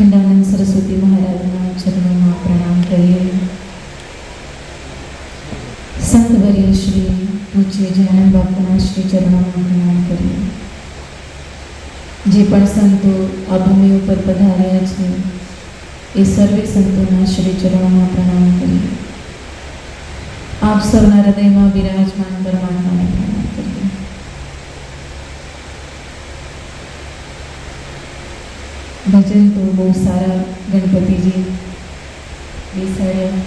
ખંડાનંદ સરસ્વતી મહારાજના ચરણોમાં પ્રણામ કરીએ. સંતવર્ય શ્રી પૂજ્ય જૈન બાપુના શ્રી ચરણોમાં પ્રણામ કરીએ. જે પણ સંતો આ ભૂમિ ઉપર પધાર્યા છે, એ સર્વે સંતોના શ્રી ચરણોમાં પ્રણામ કરીએ. આપ સૌના હૃદયમાં વિરાજમાન પરમાત્માને પ્રણામ કરીએ ભજન તો બહુ સારા ગણપતિજી બેસાડ્યા.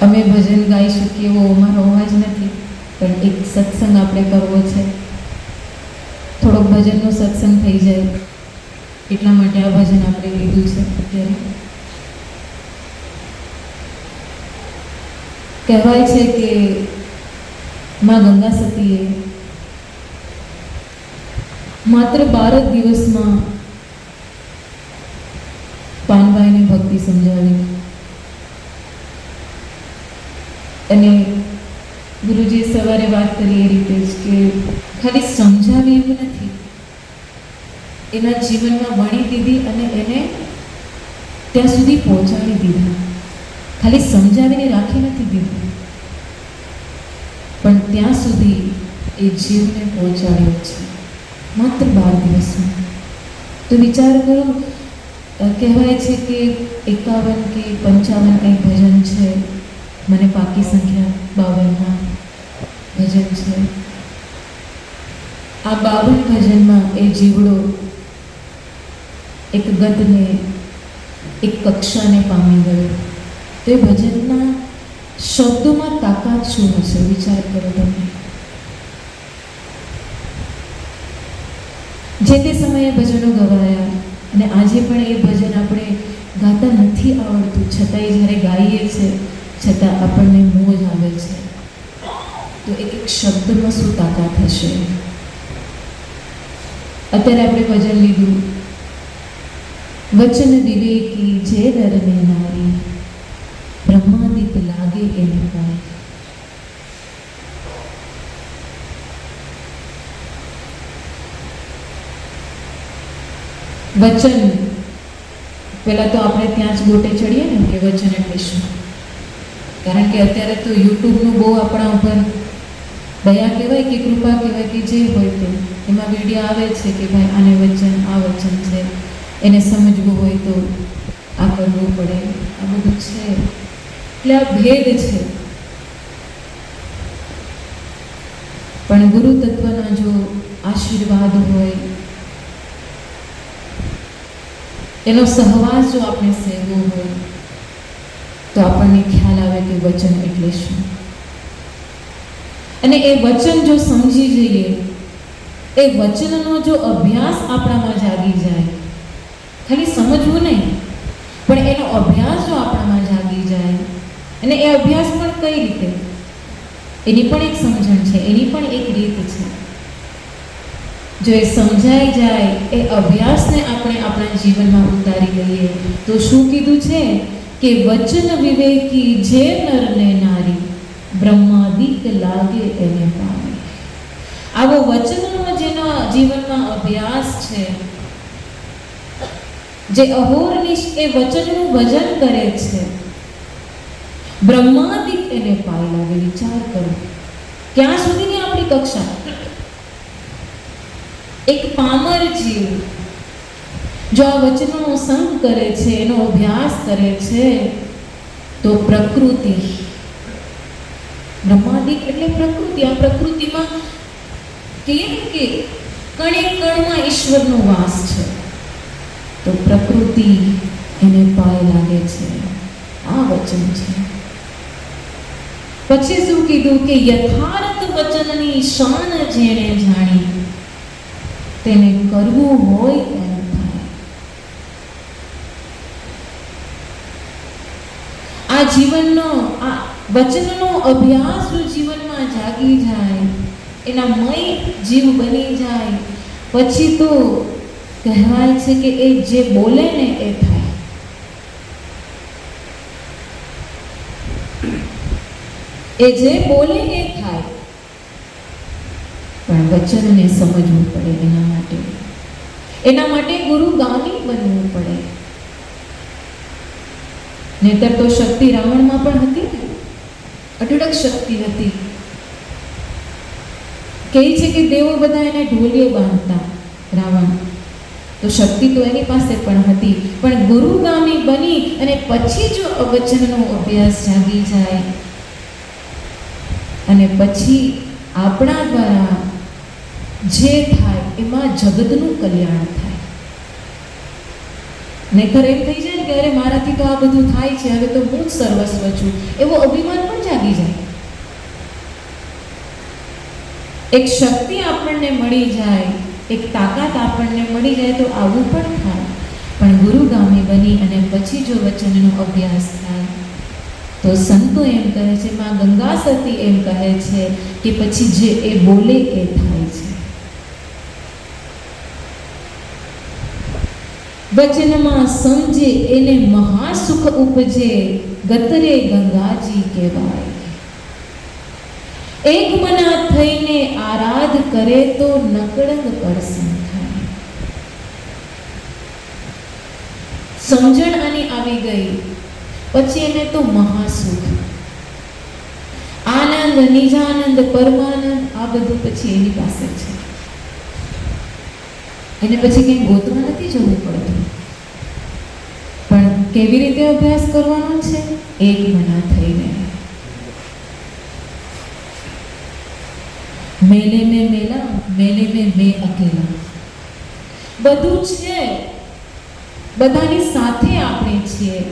અમે ભજન ગાઈ શકીએ એવો અમારો અવાજ નથી, પણ એક સત્સંગ આપણે કરવો છે. થોડોક ભજનનો સત્સંગ થઈ જાય, એટલા માટે આ ભજન આપણે લીધું છે અત્યારે. કહેવાય છે કે માં ગંગા સતીએ માત્ર બાર જ દિવસમાં પાનભાઈને ભક્તિ સમજાવી. અને ગુરુજીએ સવારે વાત કરી એ રીતે જ કે ખાલી સમજાવી એવું નથી. એના જીવનમાં વણી દીધી અને એને ત્યાં સુધી પહોંચાડી દીધા. ખાલી સમજાવીને રાખી નથી દીધું. પણ ત્યાં સુધી એ જીવને પહોંચાડ્યો છે. માત્ર બાર દિવસમાં. તો વિચાર કરો કહેવાય છે કે એકાવન કે પંચાવન કંઈક ભજન છે. મને પાકી સંખ્યા બાવનમાં ભજન છે. આ બાવન ભજનમાં એ જીવડો એક ગતને, એક કક્ષાને પામી ગયો. તો ભજનના શબ્દોમાં તાકાત શું હશે? વિચાર કરો તમે. જે તે સમયે ભજનો ગવાયા અને આજે પણ એ ભજન આપણે ગાતા નથી આવડતું, છતાંય જ્યારે ગાઈએ છીએ છતાં આપણને મોજ આવે છે. તો એક એક શબ્દમાં શું તાકાત હશે? અત્યારે આપણે ભજન લીધું. વચન વિવેકી જે નારી બ્રહ્માદિત લાગે એને પાય વચન. પહેલાં તો આપણે ત્યાં જ ગોટે ચડીએ ને કે વચન એટલે શું કારણ કે અત્યારે તો યુટ્યુબનું બહુ આપણા ઉપર દયા કહેવાય કે કૃપા કહેવાય કે જે હોય તે. એમાં વીડિયો આવે છે કે ભાઈ આને વચન, આ વચન છે. એને સમજવું હોય તો આ કરવું પડે. આ બધું છે. એટલે આ ભેદ છે. પણ ગુરુ તત્વના જો આશીર્વાદ હોય એનો સહવાસ જો આપણે સેવવો હોય, તો આપણને ખ્યાલ આવે કે વચન એટલે શું. અને એ વચન જો સમજી જઈએ, એ વચનનો જો અભ્યાસ આપણામાં જાગી જાય, ખાલી સમજવું નહીં, પણ એનો અભ્યાસ જો આપણામાં જાગી જાય, અને એ અભ્યાસ પણ કઈ રીતે? એની પણ એક સમજણ છે, એની પણ એક રીત છે. જો સમજાઈ જાય એ અભ્યાસને આપણે આપણા જીવનમાં ઉતારી લઈએ. તો શું કીધું છે? કે વચન વિવેકી જે નરને નારી, બ્રહ્માદિક લાગે એને પામે. આવો વચનનો જેનો જીવનમાં અભ્યાસ છે, જે અહોરનિશ એ વચનનું ભજન કરે છે, બ્રહ્માદિક એને પાય લાગે, વિચાર કરો. ક્યાં સુધીની આપણી કક્ષા? એક પામર જીવ, જો આ વચનોનો સંગ કરે છે, એનો અભ્યાસ કરે છે, તો પ્રકૃતિ બ્રહ્માદિક એટલે પ્રકૃતિ, આ પ્રકૃતિમાં કેમ કે કણે કણમાં ઈશ્વરનો વાસ છે, તો પ્રકૃતિ એને પાય લાગે છે. આ વચન છે. પછી શું કીધું કે યથાર્થ વચનની શાન જેણે જાણી? તેને કરવું હોય એમ થાય. આ જીવનનો, આ વચનનો અભ્યાસ જો જીવનમાં જાગી જાય, એના મય જીવ બની જાય, પછી તો કહેવાય છે કે એ જે બોલે ને એ થાય. એ જે બોલે એ થાય. પણ વચનને સમજવું પડે એના માટે. એના માટે ગુરુગામી બનવું પડે. નહીતર તો શક્તિ રાવણમાં પણ હતી ને. અઢળક શક્તિ હતી. કહે છે કે દેવો બધા એને ઢોલીએ બાંધતા, રાવણ. તો શક્તિ તો એની પાસે પણ હતી, પણ ગુરુગામી બની અને પછી જો અવચનનો અભ્યાસ જાગી જાય. અને પછી આપણા દ્વારા જે થાય એમાં જગતનું કલ્યાણ થાય. નહીતર એમ થઈ જાય કે અરે મારાથી તો આ બધું થાય છે, હવે તો હું જ સર્વસ્વ છું. એવો અભિમાન પણ જાગી જાય. એક શક્તિ આપણને મળી જાય, એક તાકાત આપણને મળી જાય તો આવું પણ થાય. પણ ગુરુગામી બની અને પછી જો વચનનો અભ્યાસ થાય, તો સંતો એમ કહે છે, માં ગંગા સતી એમ કહે છે કે પછી જે એ બોલે એ થાય છે વચનમાં સમજે એને મહાસુખ ઉપજે, ગતરે ગંગાજી કહેવાય. એક મના થઈને આરાધ કરે તો નકળંગ પરસન થાય. સમજણ આની આવી ગઈ, પછી એને તો મહાસુખ. આનંદ, નિજાનંદ, પરમાનંદ, આ બધું પછી એની પાસે છે. એને પછી કંઈ ગોતવા નથી જવું પડતું. પણ કેવી રીતે અભ્યાસ કરવાનો છે? એક મના થઈને મેલે મેં મેલા, મેલે મેં મેં અકેલા. બધું છે. બધાની સાથે આપણે છીએ.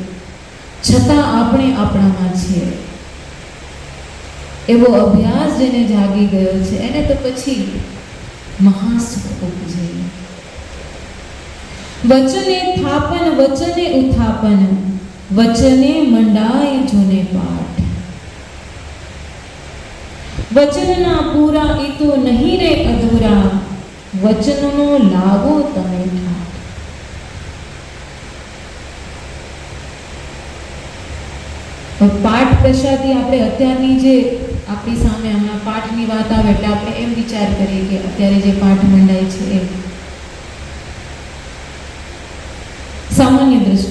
છતાં આપણે આપણામાં છીએ. એવો અભ્યાસ જેને જાગી ગયો છે, એને તો પછી મહાસુખ ઉપજે. વચને થાપન, વચને ઉથાપન વચને મંડાય જોને પાઠ. વચનના પૂરા એ તો નહીં રે અધૂરા, વચનનો લાવો તમે પાઠ પ્રસાદી આપણે અત્યારની જે આપણી સામે હમણાં પાઠની વાત આવે એટલે આપણે એમ વિચાર કરીએ કે અત્યારે જે પાઠ મંડાય છે એ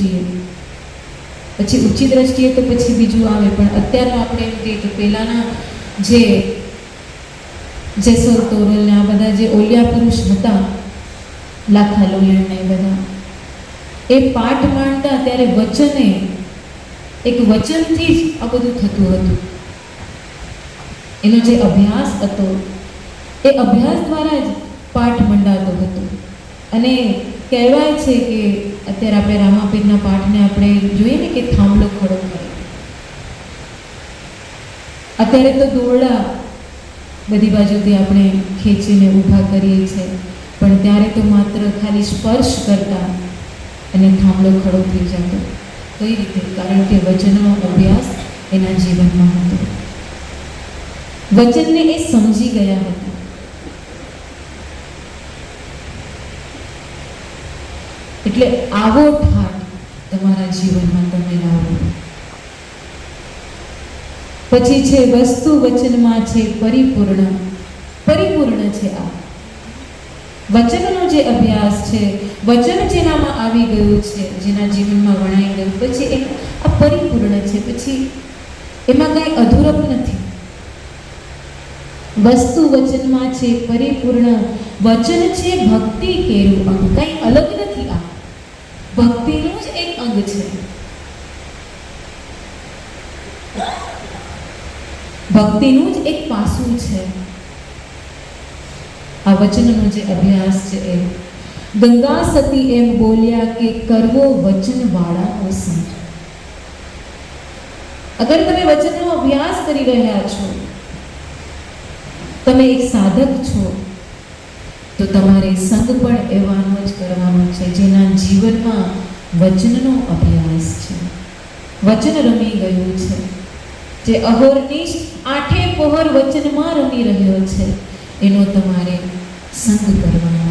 દ્રષ્ટિએ. પછી ઊંચી દ્રષ્ટિએ તો પછી બીજું આવે, પણ અત્યારનું આપણે એમ કહીએ તો પહેલાંના જે જેસોર, તોરલ આ બધા જે ઓલિયા પુરુષ હતા, લાખા લોયણ ને એ બધા, એ પાઠ માંડતા ત્યારે વચને, એક વચનથી જ આ બધું થતું હતું. એનો જે અભ્યાસ હતો, એ અભ્યાસ દ્વારા જ પાઠ મંડાતો હતો. અને કહેવાય છે કે અત્યારે આપણે રામાપીરના પાઠને આપણે જોઈએ ને કે થાંભલો ખડો કરે અત્યારે તો દોરડા બધી બાજુથી આપણે ખેંચીને ઊભા કરીએ છીએ, પણ ત્યારે તો માત્ર ખાલી સ્પર્શ કરતા અને થાંભલો ખડો થઈ જતો. કઈ રીતે? કારણ કે વચનનો અભ્યાસ એના જીવનમાં હતો. વચનને એ સમજી ગયા હતા. એટલે આવો ઠાટ તમારા જીવનમાં તમે લાવો. પછી છે વસ્તુ વચનમાં છે પરિપૂર્ણ. પરિપૂર્ણ છે આ. વચનનો જે અભ્યાસ છે, વચન જેનામાં આવી ગયું છે, જેના જીવનમાં વણાઈ ગયું, પછી એ આ પરિપૂર્ણ છે, પછી એમાં કાંઈ અધૂરપ નથી. વસ્તુ વચનમાં છે પરિપૂર્ણ. વચન છે ભક્તિ કેરું. અંગ કંઈ અલગ નથી આ. ભક્તિનું જ એક અંગ છે. ભક્તિનું જ એક પાસું છે. આ વચનનો જે અભ્યાસ છે એ. ગંગા સતી એમ બોલ્યા કે કરવો વચન વાળાનો સંગ અગર તમે વચનનો અભ્યાસ કરી રહ્યા છો, તમે એક સાધક છો, તો તમારે સંગ પણ વચનનો અભ્યાસ છે. વચન રમી ગયું છે. જે અહોરનીશ આઠે પહોર વચનમાં રમી રહ્યો છે. એનો તમારે સંગ કરવાનો